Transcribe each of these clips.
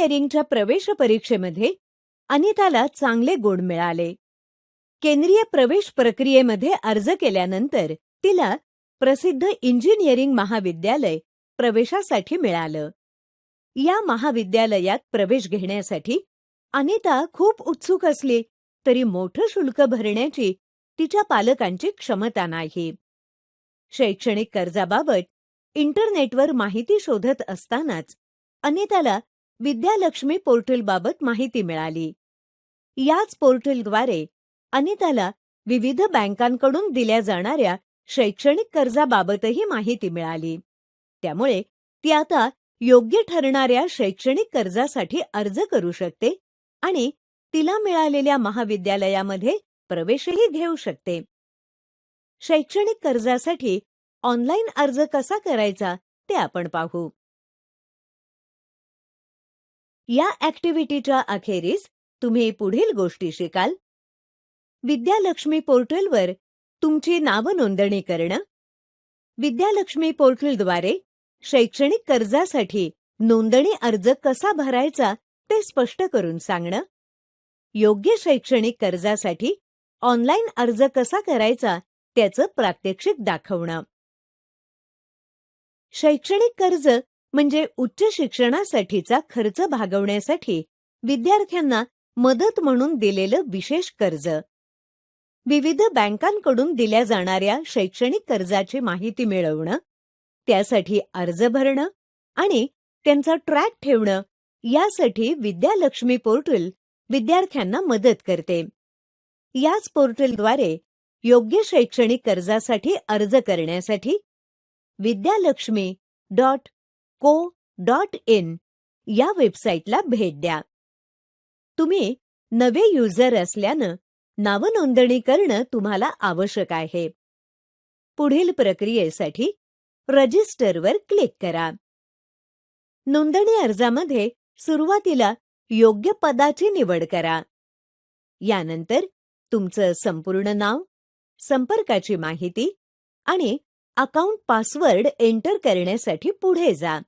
इंजिनिअरिंगच्या प्रवेश परीक्षेमध्ये अनिताला चांगले गुण मिळाले. केंद्रीय प्रवेश प्रक्रियेमध्ये अर्ज केल्यानंतर तिला प्रसिद्ध इंजिनिअरिंग महाविद्यालय प्रवेशासाठी मिळालं. या महाविद्यालयात प्रवेश घेण्यासाठी अनिता खूप उत्सुक असली तरी मोठं शुल्क भरण्याची तिच्या पालकांची क्षमता नाही. शैक्षणिक कर्जाबाबत इंटरनेटवर माहिती शोधत असतानाच अनिताला विद्यालक्ष्मी पोर्टलबाबत माहिती मिळाली. याच पोर्टलद्वारे अनिताला विविध बँकांकडून दिल्या जाणाऱ्या शैक्षणिक कर्जाबाबतही माहिती मिळाली. त्यामुळे ती आता योग्य ठरणाऱ्या शैक्षणिक कर्जासाठी अर्ज करू शकते आणि तिला मिळालेल्या महाविद्यालयामध्ये प्रवेशही घेऊ शकते. शैक्षणिक कर्जासाठी ऑनलाईन अर्ज कसा करायचा ते आपण पाहू. या ऍक्टिव्हिटीच्या अखेरीस तुम्ही पुढील गोष्टी शिकाल. विद्यालक्ष्मी पोर्टलवर तुमची नावनोंदणी करणं. विद्यालक्ष्मी पोर्टलद्वारे शैक्षणिक कर्जासाठी नोंदणी अर्ज कसा भरायचा ते स्पष्ट करून सांगणं. योग्य शैक्षणिक कर्जासाठी ऑनलाईन अर्ज कसा करायचा त्याचं प्रात्यक्षिक दाखवणं. शैक्षणिक कर्ज म्हणजे उच्च शिक्षणासाठीचा खर्च भागवण्यासाठी विद्यार्थ्यांना मदत म्हणून दिलेलं विशेष कर्ज. विविध बँकांकडून दिल्या जाणाऱ्या शैक्षणिक कर्जाची माहिती मिळवणं त्यासाठी अर्ज भरणं आणि त्यांचा ट्रॅक ठेवणं यासाठी विद्यालक्ष्मी पोर्टल विद्यार्थ्यांना मदत करते. याच पोर्टलद्वारे योग्य शैक्षणिक कर्जासाठी अर्ज करण्यासाठी Vidyalakshmi dot co dot in या वेबसाईटला भेट द्या. तुम्ही नवे युजर असल्यानं नावनोंदणी करणं तुम्हाला आवश्यक आहे. पुढील प्रक्रियेसाठी रजिस्टरवर क्लिक करा. नोंदणी अर्जामध्ये सुरुवातीला योग्य पदाची निवड करा. यानंतर तुमचं संपूर्ण नाव संपर्काची माहिती आणि अकाउंट पासवर्ड एंटर करण्यासाठी पुढे जा.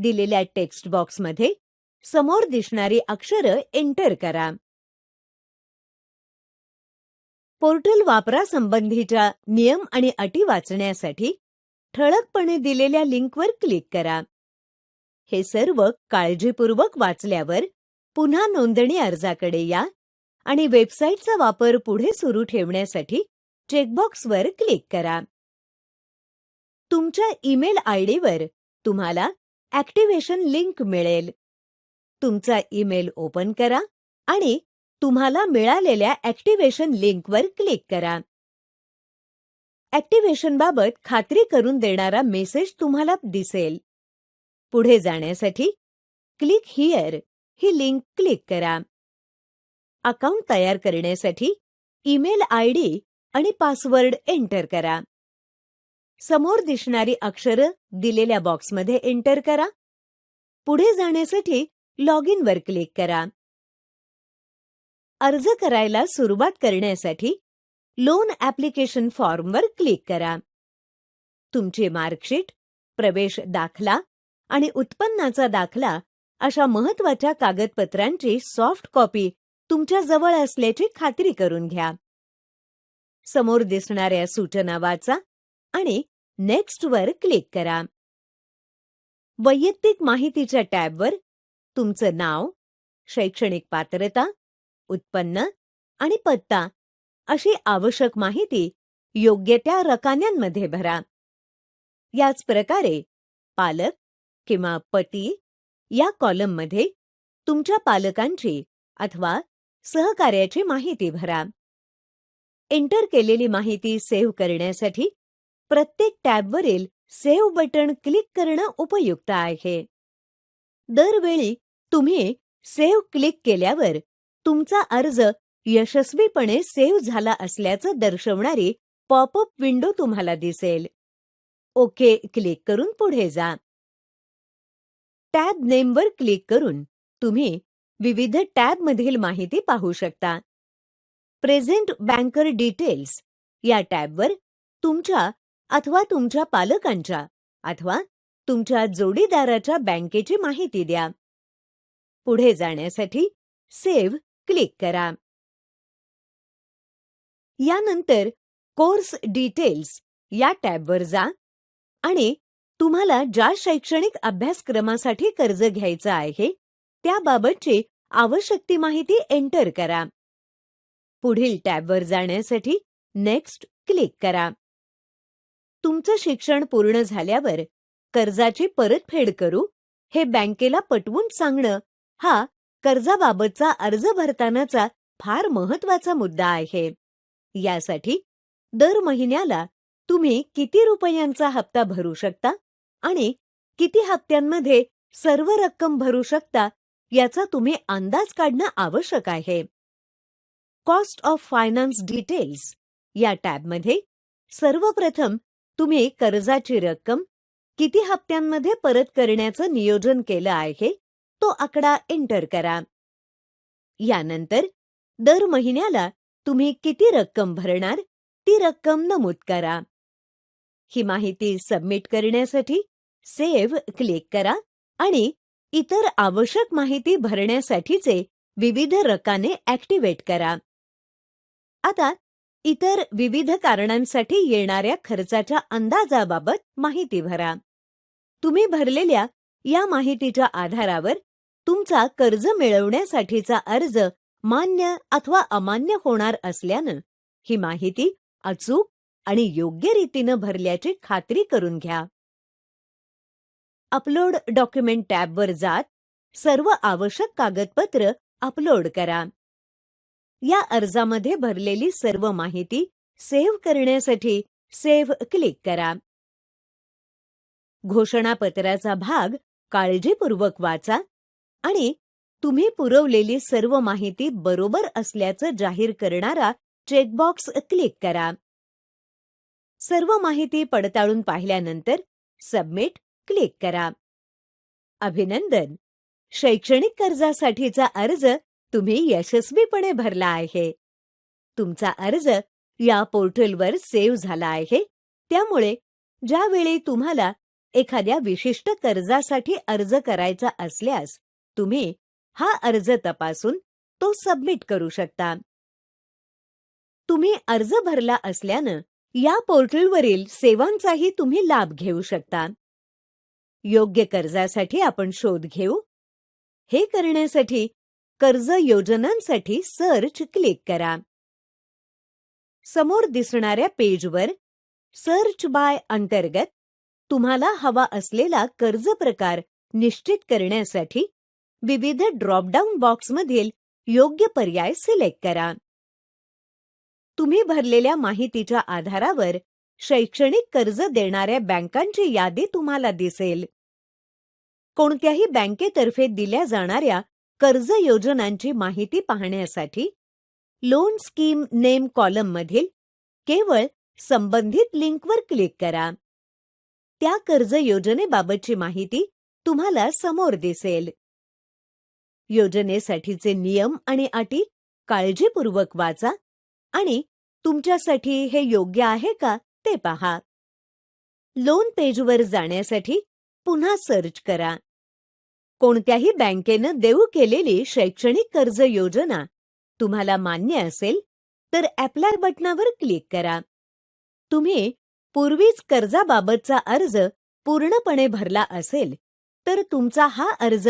दिलेल्या टेक्स्ट बॉक्समध्ये समोर दिसणारी अक्षरं एंटर करा. पोर्टल वापरासंबंधीच्या नियम आणि अटी वाचण्यासाठी ठळकपणे दिलेल्या लिंकवर क्लिक करा. हे सर्व काळजीपूर्वक वाचल्यावर पुन्हा नोंदणी अर्जाकडे या आणि वेबसाईटचा वापर पुढे सुरू ठेवण्यासाठी चेकबॉक्सवर क्लिक करा. तुमच्या ईमेल आयडीवर तुम्हाला ऍक्टिव्हेशन लिंक मिळेल. तुमचा ईमेल ओपन करा आणि तुम्हाला मिळालेल्या ऍक्टिव्हेशन लिंकवर क्लिक करा. ऍक्टिव्हेशनबाबत खात्री करून देणारा मेसेज तुम्हाला दिसेल. पुढे जाण्यासाठी क्लिक हिअर. ही लिंक क्लिक करा. अकाउंट तयार करण्यासाठी ईमेल आय डी आणि पासवर्ड एंटर करा. समोर दिसणारी अक्षरं दिलेल्या बॉक्समध्ये एंटर करा. पुढे जाण्यासाठी लॉग इन वर क्लिक करा. अर्ज करायला सुरुवात करण्यासाठी लोन ॲप्लिकेशन फॉर्मवर क्लिक करा. तुमची मार्कशीट प्रवेश दाखला आणि उत्पन्नाचा दाखला अशा महत्त्वाच्या कागदपत्रांची सॉफ्ट कॉपी तुमच्या जवळ असल्याची खात्री करून घ्या. समोर दिसणाऱ्या सूचना वाचा. आणि नेक्स्ट वर क्लिक करा. वैयक्तिक माहितीच्या टॅबवर तुमचं नाव शैक्षणिक पात्रता उत्पन्न आणि पत्ता अशी आवश्यक माहिती योग्य त्या रकान्यांमध्ये भरा. याच प्रकारे पालक किंवा पती या कॉलममध्ये तुमच्या पालकांची अथवा सहकार्याची माहिती भरा. एंटर केलेली माहिती सेव्ह करण्यासाठी प्रत्येक टॅबवरील सेव्ह बटण क्लिक करणं उपयुक्त आहे. दरवेळी तुम्ही सेव्ह क्लिक केल्यावर तुमचा अर्ज यशस्वीपणे सेव्ह झाला असल्याचं दर्शवणारी पॉपअप विंडो तुम्हाला दिसेल. ओके क्लिक करून पुढे जा. टॅब नेमवर क्लिक करून तुम्ही विविध टॅबमधील माहिती पाहू शकता. प्रेझेंट बँकर डिटेल्स या टॅबवर तुमच्या अथवा तुमच्या पालकांच्या अथवा तुमच्या जोडीदाराच्या बँकेची माहिती द्या. पुढे जाण्यासाठी सेव्ह क्लिक करा. यानंतर कोर्स डिटेल्स या टॅबवर जा आणि तुम्हाला ज्या शैक्षणिक अभ्यासक्रमासाठी कर्ज घ्यायचं आहे त्याबाबतची आवश्यक ती माहिती एंटर करा. पुढील टॅबवर जाण्यासाठी नेक्स्ट क्लिक करा. तुमचं शिक्षण पूर्ण झाल्यावर कर्जाची परतफेड करू हे बँकेला पटवून सांगणं हा कर्जाबाबतचा अर्ज भरतानाचा फार महत्त्वाचा मुद्दा आहे. यासाठी दर महिन्याला तुम्ही किती रुपयांचा हप्ता भरू शकता आणि किती हप्त्यांमध्ये सर्व रक्कम भरू शकता याचा तुम्ही अंदाज काढणं आवश्यक आहे. कॉस्ट ऑफ फायनान्स डिटेल्स या टॅबमध्ये सर्वप्रथम तुम्ही कर्जाची रक्कम किती हप्त्यांमध्ये परत करण्याचं नियोजन केलं आहे तो आकडा एंटर करा. यानंतर दर महिन्याला तुम्ही किती रक्कम भरणार ती रक्कम नमूद करा. ही माहिती सबमिट करण्यासाठी सेव्ह क्लिक करा आणि इतर आवश्यक माहिती भरण्यासाठीचे विविध रकाने ऍक्टिव्हेट करा. आता इतर विविध कारणांसाठी येणाऱ्या खर्चाच्या अंदाजाबाबत माहिती भरा. तुम्ही भरलेल्या या माहितीच्या आधारावर तुमचा कर्ज मिळवण्यासाठीचा अर्ज मान्य अथवा अमान्य होणार असल्यानं ही माहिती अचूक आणि योग्य रीतीनं भरल्याची खात्री करून घ्या. अपलोड डॉक्युमेंट टॅबवर जात सर्व आवश्यक कागदपत्र अपलोड करा. या अर्जामध्ये भरलेली सर्व माहिती सेव्ह करण्यासाठी सेव्ह क्लिक करा. घोषणापत्राचा भाग काळजीपूर्वक वाचा आणि तुम्ही पुरवलेली सर्व माहिती बरोबर असल्याचं जाहीर करणारा चेकबॉक्स क्लिक करा. सर्व माहिती पडताळून पाहिल्यानंतर सबमिट क्लिक करा. अभिनंदन. शैक्षणिक कर्जासाठीचा अर्ज तुम्ही यशस्वीपणे भरला आहे. तुमचा अर्ज या पोर्टलवर सेव्ह झाला आहे. त्यामुळे ज्यावेळी तुम्हाला एखाद्या विशिष्ट कर्जासाठी अर्ज करायचा असल्यास तुम्ही हा अर्ज तपासून तो सबमिट करू शकता. तुम्ही अर्ज भरला असल्यानं या पोर्टलवरील सेवांचाही तुम्ही लाभ घेऊ शकता. योग्य कर्जासाठी आपण शोध घेऊ. हे करण्यासाठी कर्ज योजनांसाठी सर्च क्लिक करा. समोर दिसणाऱ्या पेजवर सर्च बाय अंतर्गत तुम्हाला हवा असलेला कर्ज प्रकार निश्चित करण्यासाठी विविध ड्रॉपडाऊन बॉक्समधील योग्य पर्याय सिलेक्ट करा. तुम्ही भरलेल्या माहितीच्या आधारावर शैक्षणिक कर्ज देणाऱ्या बँकांची यादी तुम्हाला दिसेल. कोणत्याही बँकेतर्फे दिल्या जाणाऱ्या कर्ज योजनांची माहिती पाहण्यासाठी लोन स्कीम नेम कॉलम मधील केवळ संबंधित लिंकवर क्लिक करा. त्या कर्ज योजनेबाबतची माहिती तुम्हाला समोर दिसेल. योजनेसाठीचे नियम आणि अटी काळजीपूर्वक वाचा आणि तुमच्यासाठी हे योग्य आहे का ते पहा. लोन पेजवर जाण्यासाठी पुन्हा सर्च करा. कोणत्याही बँकेनं देऊ केलेली शैक्षणिक कर्ज योजना तुम्हाला मान्य असेल तर ॲप्लाय बटनावर क्लिक करा. तुम्ही पूर्वीच कर्जाबाबतचा अर्ज पूर्णपणे भरला असेल तर तुमचा हा अर्ज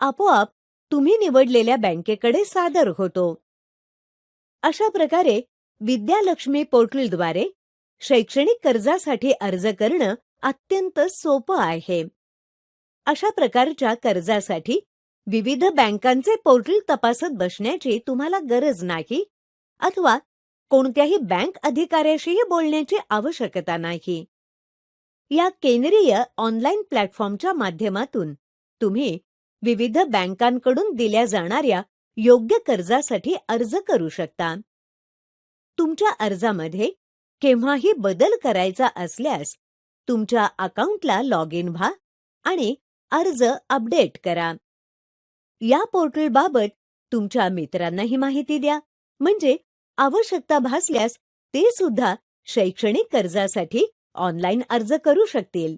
आपोआप तुम्ही निवडलेल्या बँकेकडे सादर होतो. अशा प्रकारे विद्यालक्ष्मी पोर्टलद्वारे शैक्षणिक कर्जासाठी अर्ज करणं अत्यंत सोपं आहे. अशा प्रकारच्या कर्जासाठी विविध बँकांचे पोर्टल तपासत बसण्याची तुम्हाला गरज नाही अथवा कोणत्याही बँक अधिकाऱ्याशीही बोलण्याची आवश्यकता नाही. या केंद्रीय ऑनलाईन प्लॅटफॉर्मच्या माध्यमातून तुम्ही विविध बँकांकडून दिल्या जाणाऱ्या योग्य कर्जासाठी अर्ज करू शकता. तुमच्या अर्जामध्ये केव्हाही बदल करायचा असल्यास तुमच्या अकाउंटला लॉग इन व्हा आणि अर्ज अपडेट करा. या पोर्टलबाबत तुमच्या मित्रांनाही माहिती द्या. म्हणजे आवश्यकता भासल्यास ते सुद्धा शैक्षणिक कर्जासाठी ऑनलाईन अर्ज करू शकतील.